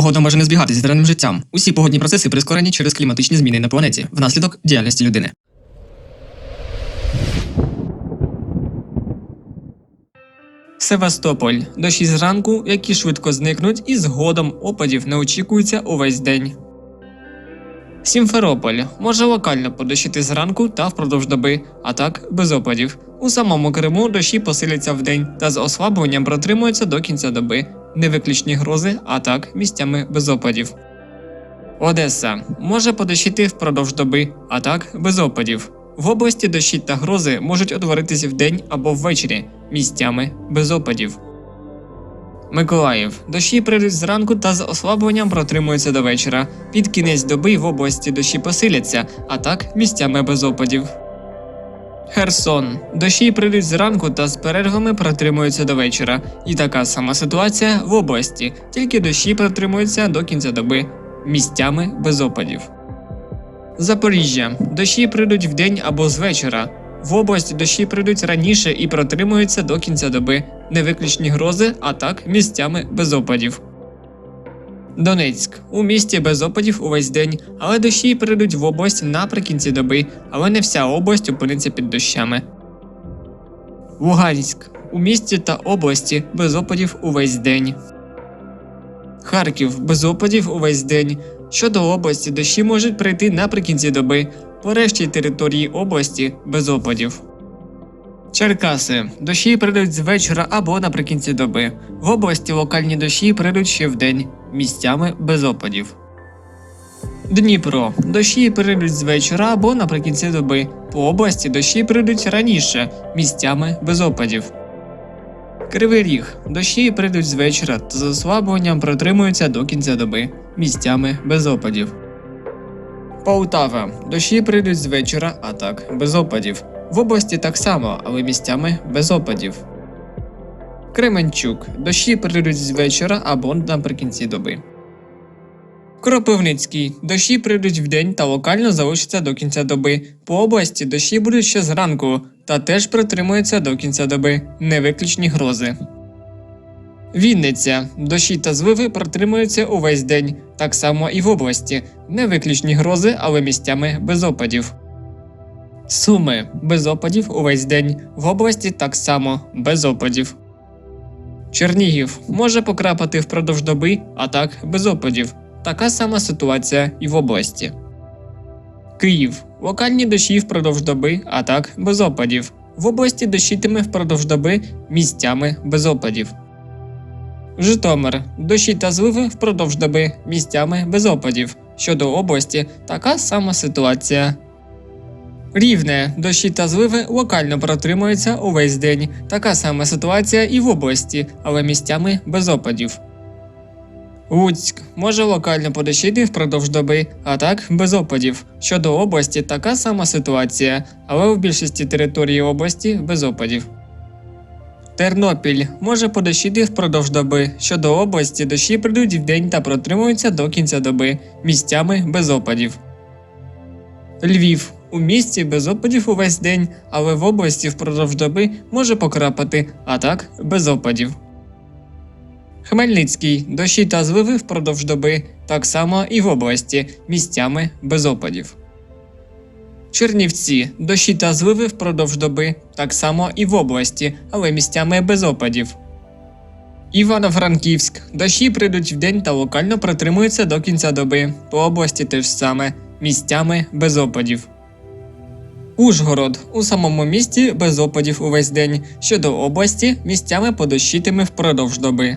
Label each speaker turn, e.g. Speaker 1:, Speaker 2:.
Speaker 1: Погода може не збігатися з реальним життям. Усі погодні процеси прискорені через кліматичні зміни на планеті внаслідок діяльності людини. Севастополь. Дощі зранку, які швидко зникнуть, і згодом опадів не очікується увесь день. Сімферополь може локально подощити зранку та впродовж доби, а так без опадів. У самому Криму дощі посиляться вдень та з ослабленням протримуються до кінця доби. Невиключні грози, а так місцями без опадів. Одеса може подощити впродовж доби, а так без опадів. В області дощі та грози можуть утворитися вдень або ввечері, місцями без опадів. Миколаїв. Дощі прийдуть зранку та з ослабленням протримуються до вечора. Під кінець доби в області дощі посиляться, а так місцями без опадів. Херсон. Дощі прийдуть зранку та з перервами протримуються до вечора. І така сама ситуація в області, тільки дощі протримуються до кінця доби, місцями без опадів. Запоріжжя. Дощі прийдуть вдень або з вечора. В область дощі прийдуть раніше і протримуються до кінця доби. Невиключні грози, а так місцями без опадів. Донецьк. У місті без опадів увесь день, але дощі прийдуть в область наприкінці доби, але не вся область опиниться під дощами. Луганськ. У місті та області без опадів увесь день. Харків без опадів увесь день. Щодо області, дощі можуть прийти наприкінці доби, по решті території області без опадів. Черкаси. Дощі прийдуть з вечора або наприкінці доби. В області локальні дощі прийдуть ще вдень, місцями без опадів. Дніпро. Дощі прийдуть з вечора або наприкінці доби. По області дощі прийдуть раніше, місцями без опадів. Кривий ріг. Дощі прийдуть з вечора та з ослабленням протримуються до кінця доби, місцями без опадів. Полтава. Дощі прийдуть з вечора, а так без опадів. В області так само, але місцями без опадів. Кременчук. Дощі прийдуть з вечора або наприкінці доби. Кропивницький. Дощі прийдуть вдень та локально залишаться до кінця доби. По області дощі будуть ще зранку, та теж протримуються до кінця доби. Невиключні грози. Вінниця. Дощі та зливи протримуються увесь день, так само і в області. Невиключні грози, але місцями без опадів. Суми без опадів увесь день. В області так само без опадів. Чернігів може покрапати впродовж доби, а так без опадів. Така сама ситуація і в області. Київ локальні дощі впродовж доби, а так без опадів. В області дощитиме впродовж доби місцями без опадів. Житомир дощі та зливи впродовж доби місцями без опадів. Щодо області, така сама ситуація. Рівне дощі та зливи локально протримуються увесь день. Така сама ситуація і в області, але місцями без опадів. Луцьк може локально подощити впродовж доби, а так без опадів. Щодо області, така сама ситуація, але в більшості території області без опадів. Тернопіль може подощити впродовж доби. Щодо області, дощі прийдуть вдень та протримуються до кінця доби, місцями без опадів. Львів у місті без опадів увесь день, але в області впродовж доби може покрапати, а так без опадів. Хмельницький дощі та зливи впродовж доби, так само і в області, місцями без опадів. Чернівці дощі та зливи впродовж доби, так само і в області, але місцями без опадів. Івано-Франківськ дощі прийдуть вдень та локально протримуються до кінця доби, по області теж саме, місцями без опадів. Ужгород у самому місті без опадів увесь день. Щодо області, місцями подощитиме впродовж доби.